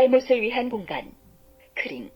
잘못을 위한 공간. 크링.